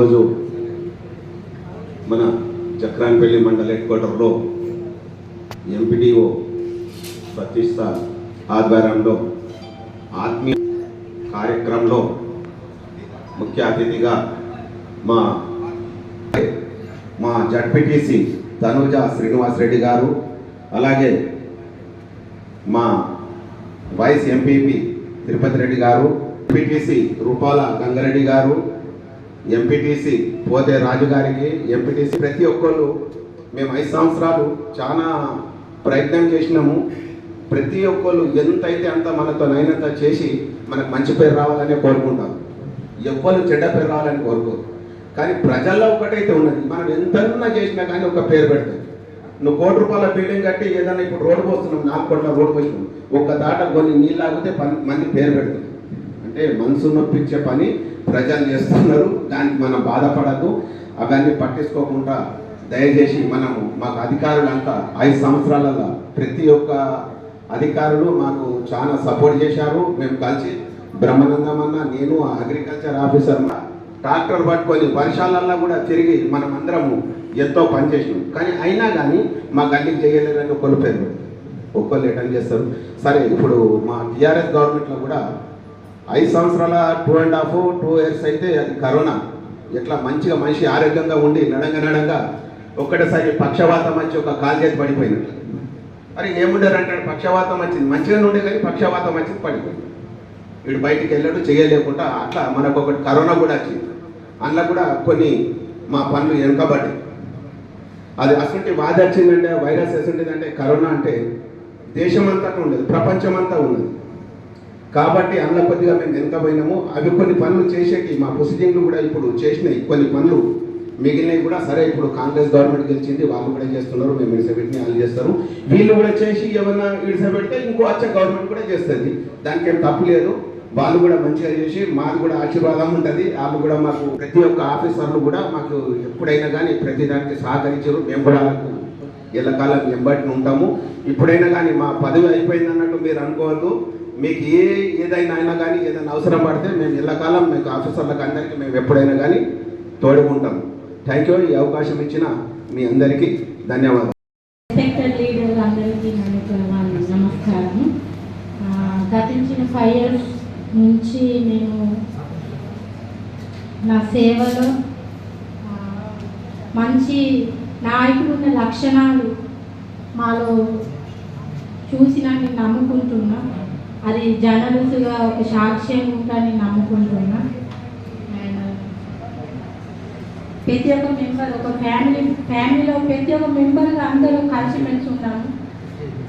రోజు మన చక్రాన్పల్లి మండల హెడ్ క్వార్టర్లో ఎంపీడీఓ ప్రతిష్ట ఆధ్వర్యంలో ఆత్మీయ కార్యక్రమంలో ముఖ్య అతిథిగా మా మా జడ్పీటీసీ తనుజ శ్రీనివాస్ రెడ్డి గారు అలాగే మా వైస్ ఎంపీపీ తిరుపతి రెడ్డి గారు ఎంపీటీసీ రూపాల గంగారెడ్డి గారు ఎంపీటీసీ పోతే రాజుగారికి ఎంపీటీసీ ప్రతి ఒక్కళ్ళు మేము ఐదు సంవత్సరాలు చాలా ప్రయత్నం చేసినాము. ప్రతి ఒక్కళ్ళు ఎంతైతే అంత మనతో నైనంత చేసి మనకు మంచి పేరు రావాలనే కోరుకుంటాం ఎవ్వరు చెడ్డ పేరు రావాలని కోరుకోరు. కానీ ప్రజల్లో ఒకటైతే ఉన్నది మనం ఎంతన్నా చేసినా కానీ ఒక పేరు పెడతాం నువ్వు కోటి రూపాయల బిల్డింగ్ కట్టి ఏదైనా ఇప్పుడు రోడ్డు పోస్తున్నాం నాలుగు కోట్ల రోడ్డు పోసినాం ఒక్క దాట కొన్ని నీళ్ళు ఆగితే మంది పేరు పెడుతుంది అంటే మనసు నొప్పించే పని ప్రజలు చేస్తున్నారు. దానికి మనం బాధపడద్దు. అవన్నీ పట్టించుకోకుండా దయచేసి మనము మాకు అధికారులంతా ఐదు సంవత్సరాలలో ప్రతి ఒక్క అధికారులు మాకు చాలా సపోర్ట్ చేశారు. మేము కలిసి బ్రహ్మానందం అన్న నేను అగ్రికల్చర్ ఆఫీసర్ ట్రాక్టర్ పట్టుకొని వర్షాలల్లో కూడా తిరిగి మనం అందరము ఎంతో పనిచేసినాం కానీ అయినా కానీ మా గల్లీకి చేయలేరని ఒకళ్ళు పేరు. పెట్టారు. ఒక్కళ్ళు చేస్తారు. సరే ఇప్పుడు మా టీఆర్ఎస్ గవర్నమెంట్లో కూడా ఐదు సంవత్సరాల two and half two years అయితే అది కరోనా. ఎట్లా మంచిగా మనిషి ఆరోగ్యంగా ఉండి నడంగ నడంగా ఒక్కటేసారి పక్షవాతం వచ్చి ఒక కాలు చేతి పడిపోయినట్లు మరి ఏముండరు అంటాడు పక్షవాతం వచ్చింది. మంచిగానే ఉండే కానీ పక్షవాతం వచ్చింది పడిపోయింది. వీడు బయటికి వెళ్ళాడు చేయలేకుండా అట్లా మనకు ఒకటి కరోనా కూడా వచ్చింది అందులో కూడా కొన్ని మా పనులు వెనుకబడ్డాయి. అది అసలు బాధ వచ్చిందంటే వైరస్ ఎసుంటిదంటే కరోనా అంటే దేశమంతా ఉండదు ప్రపంచమంతా ఉన్నది కాబట్టి అందులో కొద్దిగా మేము వెనుకపోయినాము అవి కొన్ని పనులు చేసేటి మా ప్రొసీడింగ్లు కూడా ఇప్పుడు చేసినాయి. కొన్ని పనులు మిగిలినవి కూడా సరే ఇప్పుడు కాంగ్రెస్ గవర్నమెంట్ గెలిచింది వాళ్ళు కూడా చేస్తున్నారు మేము ఇడిసబెట్టి వాళ్ళు చేస్తారు. వీళ్ళు కూడా చేసి ఏమన్నా ఇడిసబెడితే ఇంకో వచ్చే గవర్నమెంట్ కూడా చేస్తుంది. దానికి ఏం తప్పు లేదు. వాళ్ళు కూడా మంచిగా చేసి మాకు కూడా ఆశీర్వాదం ఉంటుంది. వాళ్ళు కూడా మాకు ప్రతి ఒక్క ఆఫీసర్లు కూడా మాకు ఎప్పుడైనా కానీ ప్రతి దానికి సహకరించారు. మేము కూడా ఎల్లకాలం ఎంబడిని ఉంటాము. ఇప్పుడైనా కానీ మా పదవి అయిపోయింది అన్నట్టు మీరు అనుకోవద్దు. మీకు ఏ ఏదైనా అయినా కానీ ఏదైనా అవసరం పడితే మేము ఎల్లకాలం మీకు ఆఫీసర్లకు అందరికీ మేము ఎప్పుడైనా కానీ తోడుకుంటాం. థ్యాంక్ యూ ఈ అవకాశం ఇచ్చిన మీ అందరికీ ధన్యవాదాలు. నమస్కారం. గతించిన ఫైవ్ ఇయర్స్ నుంచి నేను నా సేవలో మంచి నాయకుడు ఉన్న లక్షణాలు మాలో చూసి నేను నమ్ముకుంటున్నా. అది జర్నలిస్ట్గా ఒక సాక్ష్యం నేను నమ్ముకుంటున్నా. అండ్ uh, ప్రతి ఒక్క మెంబర్ ఒక ఫ్యామిలీ ఫ్యామిలీలో ప్రతి ఒక్క మెంబర్గా అందరూ కలిసిమెలిసి ఉన్నాము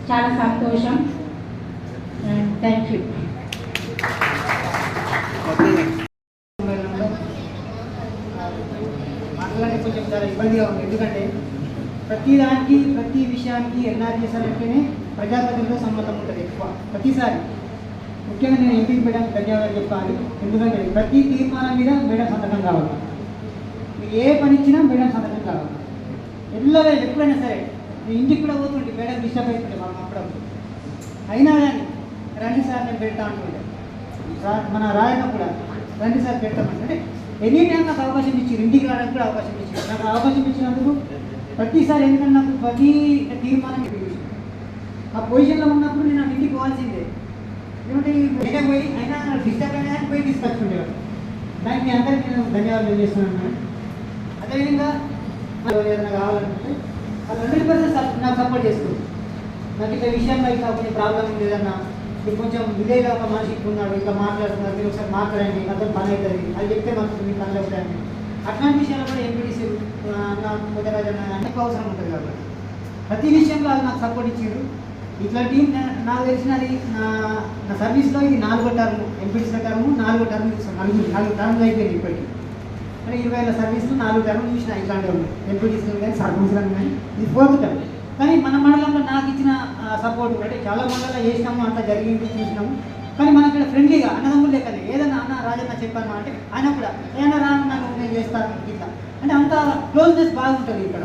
చాలా సంతోషం. థ్యాంక్ యూ మాట్లాడే కొంచెం చాలా ఇబ్బందిగా ఉంది. ఎందుకంటే ప్రతి దానికి ప్రతి విషయానికి ఎన్ఆర్జీఎస్ అంటేనే ప్రజాప్రతినిధితో సంబంధం ఉంటుంది ఎక్కువ. ప్రతిసారి ముఖ్యంగా నేను ఎంపీకి మేడం ధన్యవాదాలు చెప్పాలి ఎందుకంటే ప్రతి తీర్మానం మీద మేడం సంతకం కావాలి. మీరు ఏ పని ఇచ్చినా మేడం సంతకం కావాలి. ఎల్లో ఎప్పుడైనా సరే మీ ఇంటికి కూడా పోతుంటే మేడం డిస్టర్బ్ అవుతుంటే మనం అప్పుడప్పుడు. అయినా కానీ రండి సార్ నేను పెడతా అంటుండే. రా- మన రాయన కూడా రండి సార్ పెడతామంటే ఎనీ టైం నాకు అవకాశం ఇచ్చారు ఇంటికి రావడానికి కూడా అవకాశం ఇచ్చారు. నాకు అవకాశం ఇచ్చినందుకు ప్రతిసారి ఎందుకంటే నాకు ప్రతి తీర్మానం ఆ పొజిషన్లో ఉన్నప్పుడు నేను నా ఇంటికి పోవాల్సిందే. ఏమంటే పోయి అయినా డిస్టర్బ్ అయినా పోయి తీసుకొచ్చుకుంటేవాడు దానికి మీ అందరికీ నేను ధన్యవాదాలు చేస్తున్నాను అదేవిధంగా ఏదైనా కావాలనుకుంటే వాళ్ళు హండ్రెడ్ పర్సెంట్ నాకు సపోర్ట్ చేస్తుంది నాకు ఇట్లా విషయంలో ఇట్లా కొంచెం ప్రాబ్లం ఉంది ఏదన్నా కొంచెం విలేజ్లో ఒక మనిషి ఉన్నాడు ఇట్లా మాట్లాడుతున్నారు మీరు ఒకసారి మాట్లాడండి అతను పని అవుతుంది అది చెప్తే మాకు మీ పనులు అవుతాయండి అట్లాంటి విషయంలో కూడా ఎంపీడీసీ అన్న కొత్తరాజన్న అన్ని అవసరం ఉంటుంది కాబట్టి. ప్రతి విషయంలో అది నాకు సపోర్ట్ ఇచ్చారు. ఇట్లాంటి నాకు తెలిసినది నా నా సర్వీస్లో ఇది నాలుగో టర్మ్ ఎంపీడీసీ టర్మ్ నాలుగో టర్మ్ చూస్తాను నాలుగు నాలుగు టర్మ్లు అయిపోయింది ఇప్పటికి. అంటే ఇరవై ఏళ్ళ సర్వీసులు నాలుగు టర్మ్ చూసిన ఇట్లాంటివి ఉన్నాయి ఎంపీటీసీలు కానీ సర్పంచ్లను కానీ ఇది ఫోర్త్ టర్మ్ కానీ మన మండలంలో నాకు ఇచ్చిన సపోర్ట్ అంటే చాలా మండలంలో చేసినాము అంతా జరిగింది చూసినాము. కానీ మన ఇక్కడ ఫ్రెండ్లీగా అన్నదమ్ములు లేకనే ఏదన్నా అన్న రాజన్న చెప్పాను అంటే ఆయన కూడా ఏమైనా రాను నాకు నేను చేస్తాను ఇట్లా. అంటే అంత క్లోజ్నెస్ బాగుంటుంది ఇక్కడ.